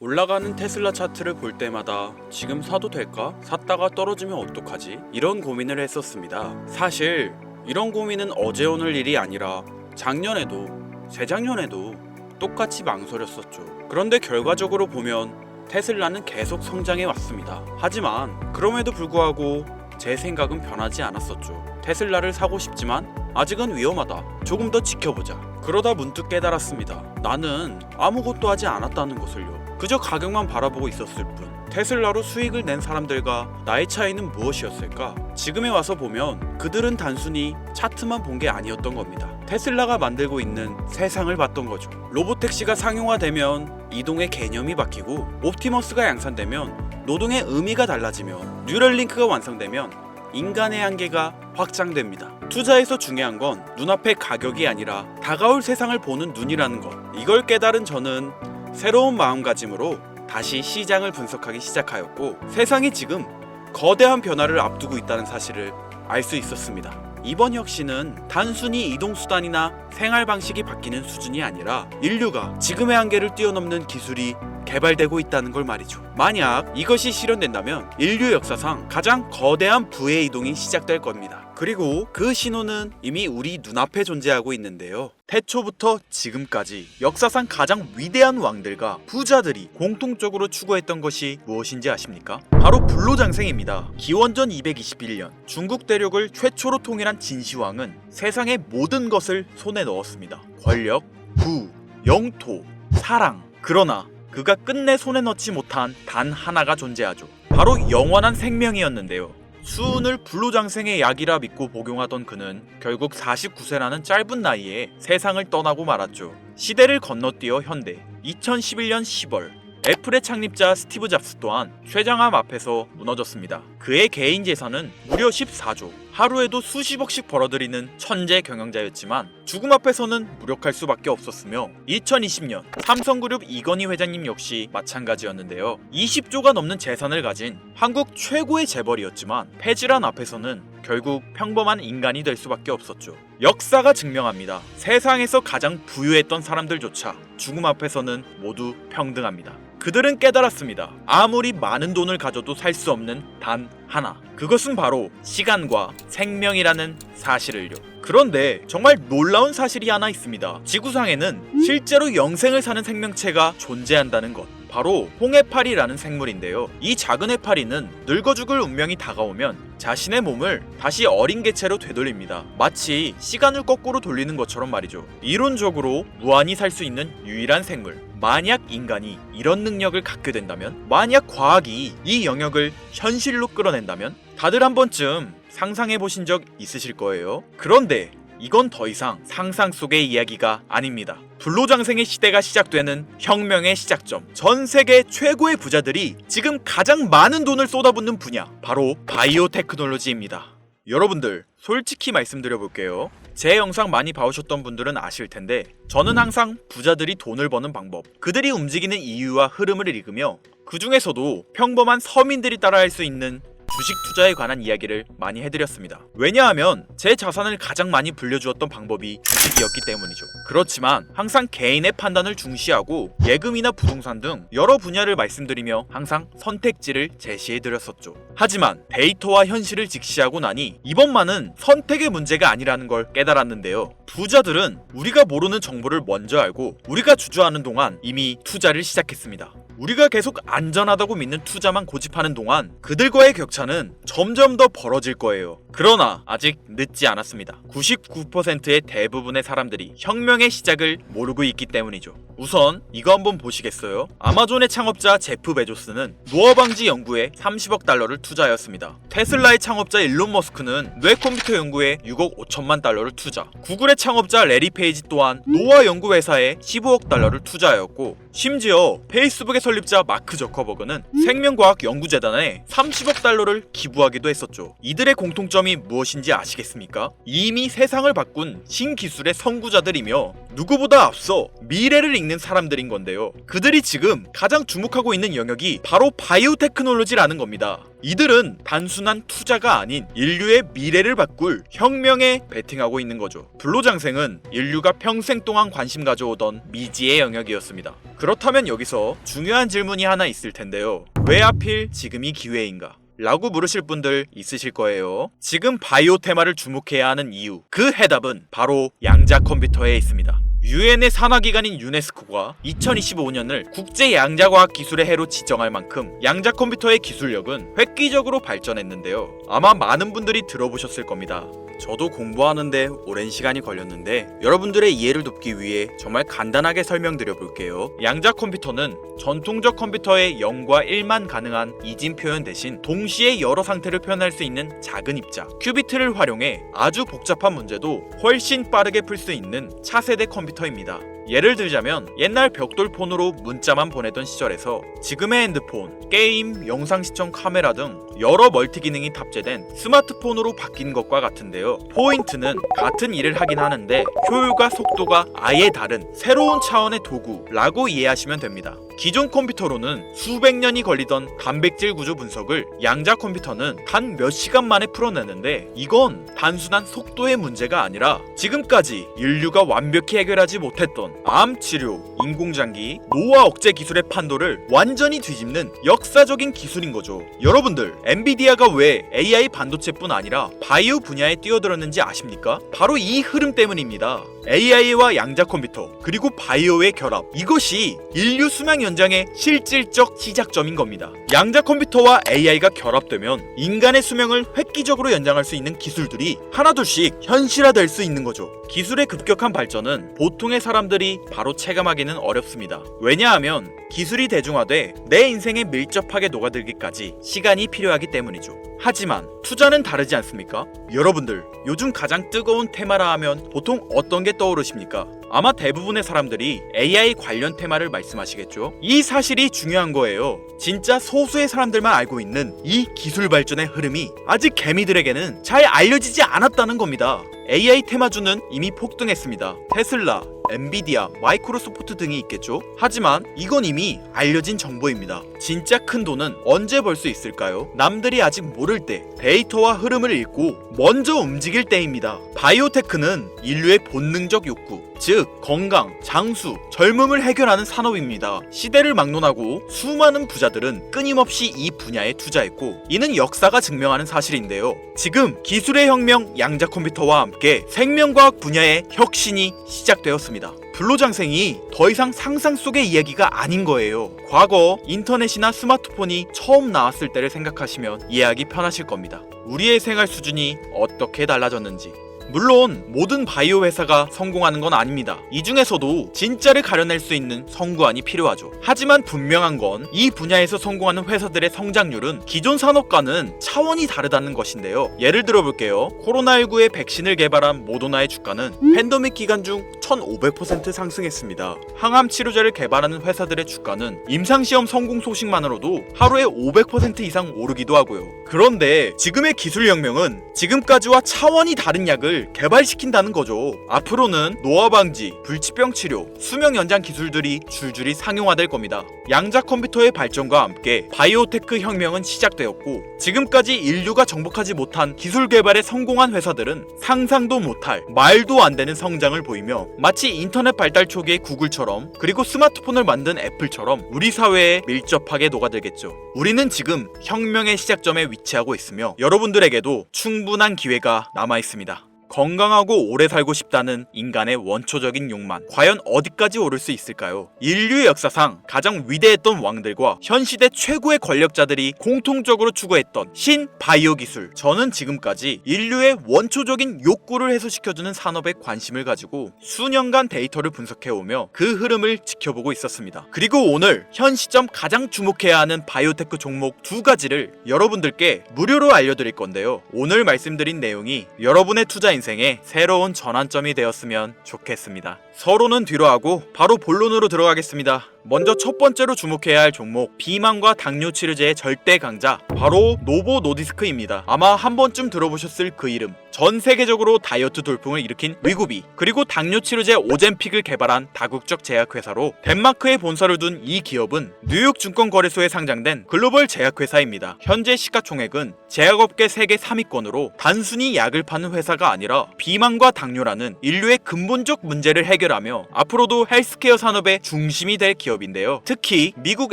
올라가는 테슬라 차트를 볼 때마다 지금 사도 될까? 샀다가 떨어지면 어떡하지? 이런 고민을 했었습니다. 사실 이런 고민은 어제 오늘 일이 아니라 작년에도 재작년에도 똑같이 망설였었죠. 그런데 결과적으로 보면 테슬라는 계속 성장해 왔습니다. 하지만 그럼에도 불구하고 제 생각은 변하지 않았었죠. 테슬라를 사고 싶지만 아직은 위험하다. 조금 더 지켜보자. 그러다 문득 깨달았습니다. 나는 아무것도 하지 않았다는 것을요. 그저 가격만 바라보고 있었을 뿐. 테슬라로 수익을 낸 사람들과 나의 차이는 무엇이었을까? 지금에 와서 보면 그들은 단순히 차트만 본 게 아니었던 겁니다. 테슬라가 만들고 있는 세상을 봤던 거죠. 로보택시가 상용화되면 이동의 개념이 바뀌고 옵티머스가 양산되면 노동의 의미가 달라지며 뉴럴링크가 완성되면 인간의 한계가 확장됩니다. 투자에서 중요한 건 눈앞의 가격이 아니라 다가올 세상을 보는 눈이라는 것. 이걸 깨달은 저는 새로운 마음가짐으로 다시 시장을 분석하기 시작하였고 세상이 지금 거대한 변화를 앞두고 있다는 사실을 알 수 있었습니다. 이번 혁신은 단순히 이동 수단이나 생활 방식이 바뀌는 수준이 아니라 인류가 지금의 한계를 뛰어넘는 기술이 개발되고 있다는 걸 말이죠. 만약 이것이 실현된다면 인류 역사상 가장 거대한 부의 이동이 시작될 겁니다. 그리고 그 신호는 이미 우리 눈앞에 존재하고 있는데요. 태초부터 지금까지 역사상 가장 위대한 왕들과 부자들이 공통적으로 추구했던 것이 무엇인지 아십니까? 바로 불로장생입니다. 기원전 221년 중국 대륙을 최초로 통일한 진시황은 세상의 모든 것을 손에 넣었습니다. 권력, 부, 영토, 사랑. 그러나 그가 끝내 손에 넣지 못한 단 하나가 존재하죠. 바로 영원한 생명이었는데요. 수은을 불로장생의 약이라 믿고 복용하던 그는 결국 49세라는 짧은 나이에 세상을 떠나고 말았죠. 시대를 건너뛰어 현대 2011년 10월 애플의 창립자 스티브 잡스 또한 쇠장암 앞에서 무너졌습니다. 그의 개인 재산은 무려 14조, 하루에도 수십억씩 벌어들이는 천재 경영자였지만 죽음 앞에서는 무력할 수밖에 없었으며 2020년 삼성그룹 이건희 회장님 역시 마찬가지였는데요. 20조가 넘는 재산을 가진 한국 최고의 재벌이었지만 폐질환 앞에서는 결국 평범한 인간이 될 수밖에 없었죠. 역사가 증명합니다. 세상에서 가장 부유했던 사람들조차 죽음 앞에서는 모두 평등합니다. 그들은 깨달았습니다. 아무리 많은 돈을 가져도 살 수 없는 단 하나. 그것은 바로 시간과 생명이라는 사실을요. 그런데 정말 놀라운 사실이 하나 있습니다. 지구상에는 실제로 영생을 사는 생명체가 존재한다는 것. 바로 홍해파리라는 생물인데요. 이 작은 해파리는 늙어 죽을 운명이 다가오면 자신의 몸을 다시 어린 개체로 되돌립니다. 마치 시간을 거꾸로 돌리는 것처럼 말이죠. 이론적으로 무한히 살 수 있는 유일한 생물. 만약 인간이 이런 능력을 갖게 된다면, 만약 과학이 이 영역을 현실로 끌어낸다면, 다들 한 번쯤 상상해 보신 적 있으실 거예요. 그런데 이건 더 이상 상상 속의 이야기가 아닙니다. 불로장생의 시대가 시작되는 혁명의 시작점. 전 세계 최고의 부자들이 지금 가장 많은 돈을 쏟아붓는 분야. 바로 바이오 테크놀로지입니다. 여러분들, 솔직히 말씀드려 볼게요. 제 영상 많이 봐오셨던 분들은 아실 텐데, 저는 항상 부자들이 돈을 버는 방법, 그들이 움직이는 이유와 흐름을 읽으며, 그 중에서도 평범한 서민들이 따라할 수 있는 주식 투자에 관한 이야기를 많이 해드렸습니다. 왜냐하면 제 자산을 가장 많이 불려주었던 방법이 주식이었기 때문이죠. 그렇지만 항상 개인의 판단을 중시하고 예금이나 부동산 등 여러 분야를 말씀드리며 항상 선택지를 제시해드렸었죠. 하지만 데이터와 현실을 직시하고 나니 이번만은 선택의 문제가 아니라는 걸 깨달았는데요. 부자들은 우리가 모르는 정보를 먼저 알고 우리가 주저하는 동안 이미 투자를 시작했습니다. 우리가 계속 안전하다고 믿는 투자만 고집하는 동안 그들과의 격차는 점점 더 벌어질 거예요. 그러나 아직 늦지 않았습니다. 99%의 대부분의 사람들이 혁명의 시작을 모르고 있기 때문이죠. 우선 이거 한번 보시겠어요? 아마존의 창업자 제프 베조스는 노화 방지 연구에 30억 달러를 투자하였습니다. 테슬라의 창업자 일론 머스크는 뇌 컴퓨터 연구에 6억 5천만 달러를 투자. 구글의 창업자 레리 페이지 또한 노화 연구 회사에 15억 달러를 투자하였고 심지어 페이스북의 설립자 마크 저커버그는 생명과학 연구재단에 30억 달러를 기부하기도 했었죠. 이들의 공통점이 무엇인지 아시겠습니까? 이미 세상을 바꾼 신기술의 선구자들이며 누구보다 앞서 미래를 읽는 사람들인 건데요. 그들이 지금 가장 주목하고 있는 영역이 바로 바이오 테크놀로지라는 겁니다. 이들은 단순한 투자가 아닌 인류의 미래를 바꿀 혁명에 베팅하고 있는 거죠. 불로장생은 인류가 평생 동안 관심 가져오던 미지의 영역이었습니다. 그렇다면 여기서 중요한 질문이 하나 있을 텐데요. 왜 하필 지금이 기회인가? 라고 물으실 분들 있으실 거예요. 지금 바이오 테마를 주목해야 하는 이유. 그 해답은 바로 양자 컴퓨터에 있습니다. 유엔의 산하기관인 유네스코가 2025년을 국제 양자과학 기술의 해로 지정할 만큼 양자 컴퓨터의 기술력은 획기적으로 발전했는데요. 아마 많은 분들이 들어보셨을 겁니다. 저도 공부하는데 오랜 시간이 걸렸는데 여러분들의 이해를 돕기 위해 정말 간단하게 설명드려 볼게요. 양자 컴퓨터는 전통적 컴퓨터의 0과 1만 가능한 이진 표현 대신 동시에 여러 상태를 표현할 수 있는 작은 입자 큐비트를 활용해 아주 복잡한 문제도 훨씬 빠르게 풀 수 있는 차세대 컴퓨터입니다. 예를 들자면 옛날 벽돌폰으로 문자만 보내던 시절에서 지금의 핸드폰, 게임, 영상 시청 카메라 등 여러 멀티 기능이 탑재된 스마트폰으로 바뀐 것과 같은데요. 포인트는 같은 일을 하긴 하는데 효율과 속도가 아예 다른 새로운 차원의 도구라고 이해하시면 됩니다. 기존 컴퓨터로는 수백 년이 걸리던 단백질 구조 분석을 양자 컴퓨터는 단 몇 시간 만에 풀어내는데 이건 단순한 속도의 문제가 아니라 지금까지 인류가 완벽히 해결하지 못했던 암 치료, 인공장기, 노화 억제 기술의 판도를 완전히 뒤집는 역사적인 기술인 거죠. 여러분들, 엔비디아가 왜 AI 반도체뿐 아니라 바이오 분야에 뛰어들었는지 아십니까? 바로 이 흐름 때문입니다. AI와 양자 컴퓨터 그리고 바이오의 결합 이것이 인류 수명 연장의 실질적 시작점인 겁니다. 양자 컴퓨터와 AI가 결합되면 인간의 수명을 획기적으로 연장할 수 있는 기술들이 하나둘씩 현실화될 수 있는 거죠. 기술의 급격한 발전은 보통의 사람들이 바로 체감하기는 어렵습니다. 왜냐하면 기술이 대중화돼 내 인생에 밀접하게 녹아들기까지 시간이 필요하기 때문이죠. 하지만 투자는 다르지 않습니까? 여러분들 요즘 가장 뜨거운 테마라 하면 보통 어떤 게 떠오르십니까? 아마 대부분의 사람들이 AI 관련 테마를 말씀하시겠죠? 이 사실이 중요한 거예요. 진짜 소수의 사람들만 알고 있는 이 기술 발전의 흐름이 아직 개미들에게는 잘 알려지지 않았다는 겁니다. AI 테마주는 이미 폭등했습니다. 테슬라, 엔비디아, 마이크로소프트 등이 있겠죠? 하지만 이건 이미 알려진 정보입니다. 진짜 큰 돈은 언제 벌 수 있을까요? 남들이 아직 모를 때 데이터와 흐름을 읽고 먼저 움직일 때입니다. 바이오테크는 인류의 본능적 욕구, 즉 건강, 장수, 젊음을 해결하는 산업입니다. 시대를 막론하고 수많은 부자들은 끊임없이 이 분야에 투자했고 이는 역사가 증명하는 사실인데요. 지금 기술의 혁명 양자 컴퓨터와 함께 생명과학 분야의 혁신이 시작되었습니다. 불로장생이 더 이상 상상 속의 이야기가 아닌 거예요. 과거 인터넷이나 스마트폰이 처음 나왔을 때를 생각하시면 이해하기 편하실 겁니다. 우리의 생활 수준이 어떻게 달라졌는지. 물론 모든 바이오 회사가 성공하는 건 아닙니다. 이 중에서도 진짜를 가려낼 수 있는 성구안이 필요하죠. 하지만 분명한 건 이 분야에서 성공하는 회사들의 성장률은 기존 산업과는 차원이 다르다는 것인데요. 예를 들어 볼게요. 코로나19의 백신을 개발한 모더나의 주가는 팬데믹 기간 중 1500% 상승했습니다. 항암 치료제를 개발하는 회사들의 주가는 임상시험 성공 소식만으로도 하루에 500% 이상 오르기도 하고요. 그런데 지금의 기술 혁명은 지금까지와 차원이 다른 약을 개발시킨다는 거죠. 앞으로는 노화 방지, 불치병 치료, 수명 연장 기술들이 줄줄이 상용화될 겁니다. 양자 컴퓨터의 발전과 함께 바이오테크 혁명은 시작되었고 지금까지 인류가 정복하지 못한 기술 개발에 성공한 회사들은 상상도 못할 말도 안 되는 성장을 보이며 마치 인터넷 발달 초기의 구글처럼 그리고 스마트폰을 만든 애플처럼 우리 사회에 밀접하게 녹아들겠죠. 우리는 지금 혁명의 시작점에 위치하고 있으며 여러분들에게도 충분한 기회가 남아 있습니다. 건강하고 오래 살고 싶다는 인간의 원초적인 욕망 과연 어디까지 오를 수 있을까요? 인류의 역사상 가장 위대했던 왕들과 현 시대 최고의 권력자들이 공통적으로 추구했던 신 바이오 기술 저는 지금까지 인류의 원초적인 욕구를 해소시켜주는 산업에 관심을 가지고 수년간 데이터를 분석해오며 그 흐름을 지켜보고 있었습니다. 그리고 오늘 현 시점 가장 주목해야 하는 바이오테크 종목 두 가지를 여러분들께 무료로 알려드릴 건데요. 오늘 말씀드린 내용이 여러분의 투자 인생에 새로운 전환점이 되었으면 좋겠습니다. 서로는 뒤로 하고 바로 본론으로 들어가겠습니다. 먼저 첫 번째로 주목해야 할 종목 비만과 당뇨 치료제의 절대 강자 바로 노보 노디스크입니다. 아마 한 번쯤 들어보셨을 그 이름. 전 세계적으로 다이어트 돌풍을 일으킨 위구비 그리고 당뇨 치료제 오젠픽을 개발한 다국적 제약회사로 덴마크에 본사를 둔 이 기업은 뉴욕 증권거래소에 상장된 글로벌 제약회사입니다. 현재 시가총액은 제약업계 세계 3위권으로 단순히 약을 파는 회사가 아니라 비만과 당뇨라는 인류의 근본적 문제를 해결하며 앞으로도 헬스케어 산업의 중심이 될 기업 인데요. 특히 미국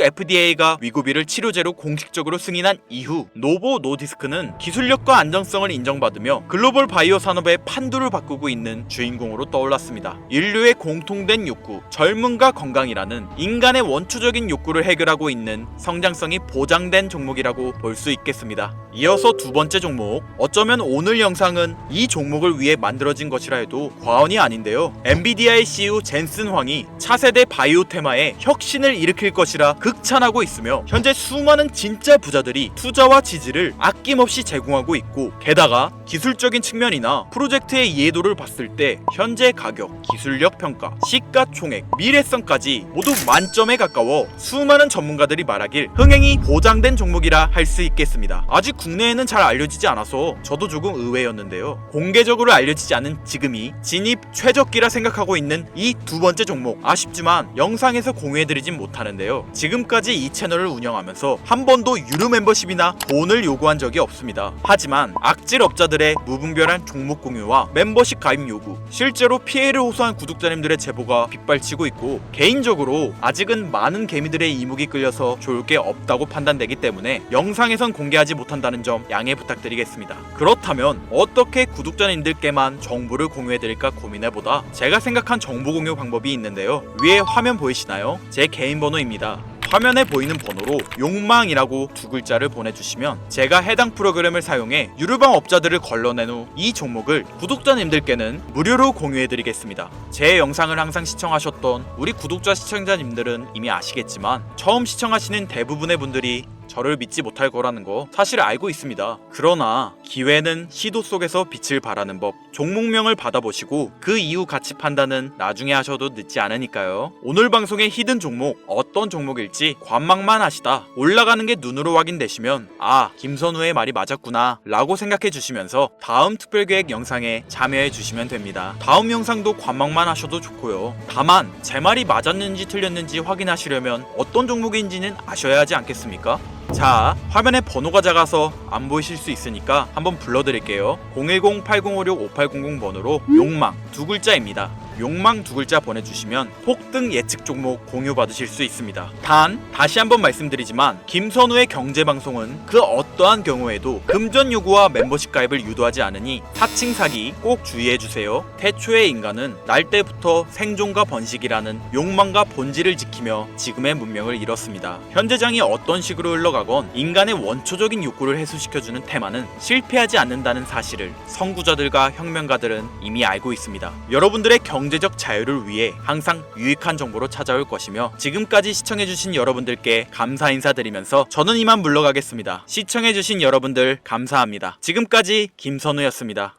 FDA가 위구비를 치료제로 공식적으로 승인한 이후 노보 노디스크는 기술력과 안정성을 인정받으며 글로벌 바이오 산업의 판도를 바꾸고 있는 주인공으로 떠올랐습니다. 인류의 공통된 욕구, 젊음과 건강이라는 인간의 원초적인 욕구를 해결하고 있는 성장성이 보장된 종목이라고 볼 수 있겠습니다. 이어서 두 번째 종목. 어쩌면 오늘 영상은 이 종목을 위해 만들어진 것이라 해도 과언이 아닌데요. 엔비디아의 CEO 젠슨 황이 차세대 바이오 테마에 혁 신을 일으킬 것이라 극찬하고 있으며 현재 수많은 진짜 부자들이 투자와 지지를 아낌없이 제공하고 있고 게다가 기술적인 측면이나 프로젝트의 이해도를 봤을 때 현재 가격, 기술력 평가, 시가총액, 미래성까지 모두 만점에 가까워 수많은 전문가들이 말하길 흥행이 보장된 종목이라 할 수 있겠습니다. 아직 국내에는 잘 알려지지 않아서 저도 조금 의외였는데요. 공개적으로 알려지지 않은 지금이 진입 최적기라 생각하고 있는 이 두 번째 종목 아쉽지만 영상에서 공유 해드리진 못하는데요. 지금까지 이 채널을 운영하면서 한 번도 유료 멤버십이나 돈을 요구한 적이 없습니다. 하지만 악질 업자들의 무분별한 종목 공유와 멤버십 가입 요구, 실제로 피해를 호소한 구독자님들의 제보가 빗발치고 있고 개인적으로 아직은 많은 개미들의 이목이 끌려서 좋을 게 없다고 판단되기 때문에 영상에선 공개하지 못한다는 점 양해 부탁드리겠습니다. 그렇다면 어떻게 구독자님들께만 정보를 공유해드릴까 고민해보다 제가 생각한 정보 공유 방법이 있는데요. 위에 화면 보이시나요? 제 개인 번호입니다. 화면에 보이는 번호로 욕망이라고 두 글자를 보내주시면 제가 해당 프로그램을 사용해 유료방 업자들을 걸러낸 후 이 종목을 구독자님들께는 무료로 공유해드리겠습니다. 제 영상을 항상 시청하셨던 우리 구독자 시청자님들은 이미 아시겠지만 처음 시청하시는 대부분의 분들이 저를 믿지 못할 거라는 거 사실 알고 있습니다. 그러나 기회는 시도 속에서 빛을 발하는 법. 종목명을 받아보시고 그 이후 가치 판단은 나중에 하셔도 늦지 않으니까요. 오늘 방송의 히든 종목 어떤 종목일지 관망만 하시다 올라가는 게 눈으로 확인되시면 아 김선우의 말이 맞았구나 라고 생각해 주시면서 다음 특별계획 영상에 참여해 주시면 됩니다. 다음 영상도 관망만 하셔도 좋고요. 다만 제 말이 맞았는지 틀렸는지 확인하시려면 어떤 종목인지는 아셔야 하지 않겠습니까? 자, 화면에 번호가 작아서 안 보이실 수 있으니까 한번 불러드릴게요. 010-8056-5800 번호로 욕망 두 글자입니다. 욕망 두 글자 보내주시면 폭등 예측 종목 공유 받으실 수 있습니다. 단 다시 한번 말씀드리지만 김선우의 경제 방송은 그 어떠한 경우에도 금전 요구와 멤버십 가입을 유도하지 않으니 사칭 사기 꼭 주의해 주세요. 태초의 인간은 날 때부터 생존과 번식이라는 욕망과 본질을 지키며 지금의 문명을 이뤘습니다. 현재장이 어떤 식으로 흘러가건 인간의 원초적인 욕구를 해소시켜주는 테마는 실패하지 않는다는 사실을 선구자들과 혁명가들은 이미 알고 있습니다. 여러분들의 경제적 자유를 위해 항상 유익한 정보로 찾아올 것이며 지금까지 시청해주신 여러분들께 감사 인사드리면서 저는 이만 물러가겠습니다. 시청해주신 여러분들 감사합니다. 지금까지 김선우였습니다.